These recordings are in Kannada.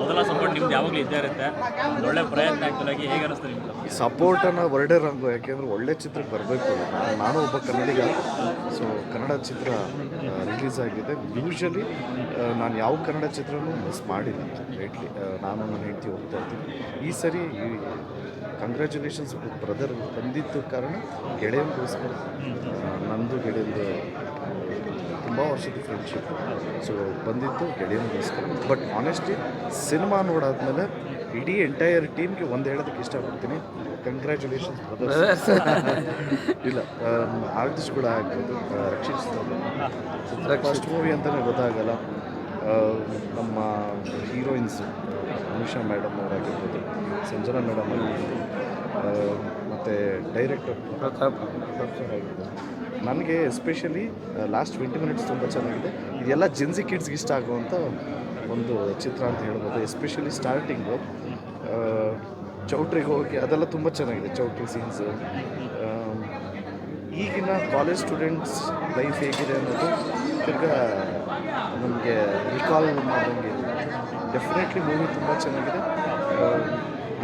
ಮೊದಲ ಸಪೋರ್ಟ್ ನಿಮ್ದು ಯಾವಾಗಲೂ ಇದ್ದೇ ಇರುತ್ತೆ. ಒಳ್ಳೆ ಸಪೋರ್ಟನ್ನು ರಂಗು ಯಾಕೆಂದರೆ ಒಳ್ಳೆ ಚಿತ್ರಕ್ಕೆ ಬರಬೇಕು. ನಾನು ಒಬ್ಬ ಕನ್ನಡಿಗ. ಸೊ ಕನ್ನಡ ಚಿತ್ರ ರಿಲೀಸ್ ಆಗಿದೆ. ಯೂಶಲಿ ನಾನು ಯಾವ ಕನ್ನಡ ಚಿತ್ರನೂ ಮಿಸ್ ಮಾಡಿಲ್ಲ ಲೇಟ್ಲಿ ನಾನು ನನ್ನ ಹೆಂಡತಿ ಹೋಗ್ತಾ ಇರ್ತೀನಿ ಈ ಸರಿ ಕಂಗ್ರ್ಯಾಚುಲೇಷನ್ಸ್ ಬ್ರದರ್ ಬಂದಿದ್ದ ಕಾರಣ ಗೆಳೆಯನಿಗೋಸ್ಕರ ನಂದು ಗೆಳೆಯಂದು ತುಂಬ ವರ್ಷದ ಫ್ರೆಂಡ್ಶಿಪ್ ಸೊ ಬಂದಿತ್ತು ಗೆಳೆಯನಿಗೋಸ್ಕರ ಬಟ್ ಆನೆಸ್ಟ್ಲಿ ಸಿನಿಮಾ ನೋಡಾದ್ಮೇಲೆ ಇಡೀ ಎಂಟೈರ್ ಟೀಮ್ಗೆ ಒಂದು ಹೇಳೋದಕ್ಕೆ ಇಷ್ಟಪಡ್ತೀನಿ. ಕಂಗ್ರ್ಯಾಚುಲೇಷನ್ಸ್ ಬ್ರದರ್ಸ್ ಇಲ್ಲ ಆರ್ಟಿಸ್ಟ್ ಕೂಡ ಆಗ್ಬೋದು ರಕ್ಷಿತ್ ಫಸ್ಟ್ ಮೂವಿ ಅಂತಲೇ ಗೊತ್ತಾಗಲ್ಲ. ನಮ್ಮ ಹೀರೋಯಿನ್ಸ್ ಅನುಷಾ ಮೇಡಮ್ ಅವರಾಗಿರ್ಬೋದು ಸಂಜನಾ ಮೇಡಮ್ ಆಗಿರ್ಬೋದು ಮತ್ತು ಡೈರೆಕ್ಟರ್ ಪ್ರತಾಪ್ ಪ್ರತಾಪ್ ಸರ್ ನನಗೆ ಎಸ್ಪೆಷಲಿ ಲಾಸ್ಟ್ ಟ್ವೆಂಟಿ ಮಿನಿಟ್ಸ್ ತುಂಬ ಚೆನ್ನಾಗಿದೆ. ಇದೆಲ್ಲ ಜೆನ್ಸಿ ಕಿಡ್ಸ್ಗೆ ಇಷ್ಟ ಆಗುವಂಥ ಒಂದು ಚಿತ್ರ ಅಂತ ಹೇಳ್ಬೋದು, ಎಸ್ಪೆಷಲಿ ಸ್ಟಾರ್ಟಿಂಗು ಚೌಟ್ರಿಗೆ ಹೋಗಿ ಅದೆಲ್ಲ ತುಂಬ ಚೆನ್ನಾಗಿದೆ, ಚೌಟ್ರಿ ಸೀನ್ಸು ಈಗಿನ ಕಾಲೇಜ್ ಸ್ಟೂಡೆಂಟ್ಸ್ ಲೈಫ್ ಹೇಗಿದೆ ಅನ್ನೋದು ತಿರ್ಗಾ ನಮಗೆ ರಿಕಾಲ್ ಮಾಡೋಂಗೆ ಡೆಫಿನೆಟ್ಲಿ ಮೂವಿ ತುಂಬ ಚೆನ್ನಾಗಿದೆ.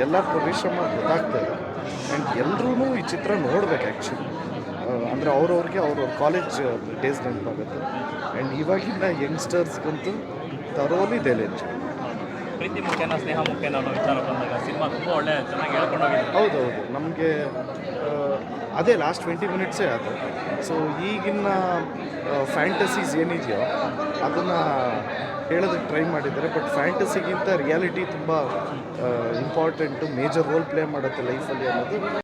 ಎಲ್ಲ ಪರಿಶ್ರಮ ಗೊತ್ತಾಗ್ತಾ ಇದೆ ಆ್ಯಂಡ್ ಎಲ್ಲರೂ ಈ ಚಿತ್ರ ನೋಡ್ಬೇಕು ಆ್ಯಕ್ಚುಲಿ ಅಂದರೆ ಅವ್ರವ್ರಿಗೆ ಅವ್ರವ್ರ ಕಾಲೇಜ್ ಡೇಸ್ ನೆನಪಾಗುತ್ತೆ. ಆ್ಯಂಡ್ ಇವಾಗಿನ ಯಂಗ್ಸ್ಟರ್ಸ್ಗಂತೂ ತರೋಲಿ ದೆಲೆ ಎಂಜಾಯ್ ಪ್ರೀತಿ ಮುಖ್ಯನ ಸ್ನೇಹ ಮುಖ್ಯನ ಅನ್ನೋ ವಿಚಾರ ಬಂದಾಗ ಸಿನಿಮಾ ತುಂಬ ಒಳ್ಳೆ ಚೆನ್ನಾಗಿ ಹೇಳ್ಕೊಂಡೋಗಿದೆ. ಹೌದೌದು. ನಮಗೆ ಅದೇ ಲಾಸ್ಟ್ ಟ್ವೆಂಟಿ ಮಿನಿಟ್ಸೇ ಅದು. ಸೊ ಈಗಿನ ಫ್ಯಾಂಟಸೀಸ್ ಏನಿದೆಯೋ ಅದನ್ನು ಹೇಳೋದಕ್ಕೆ ಟ್ರೈ ಮಾಡಿದ್ದಾರೆ. ಬಟ್ ಫ್ಯಾಂಟಸಿಗಿಂತ ರಿಯಾಲಿಟಿ ತುಂಬ ಇಂಪಾರ್ಟೆಂಟು ಮೇಜರ್ ರೋಲ್ ಪ್ಲೇ ಮಾಡುತ್ತೆ ಲೈಫಲ್ಲಿ ಅನ್ನೋದು.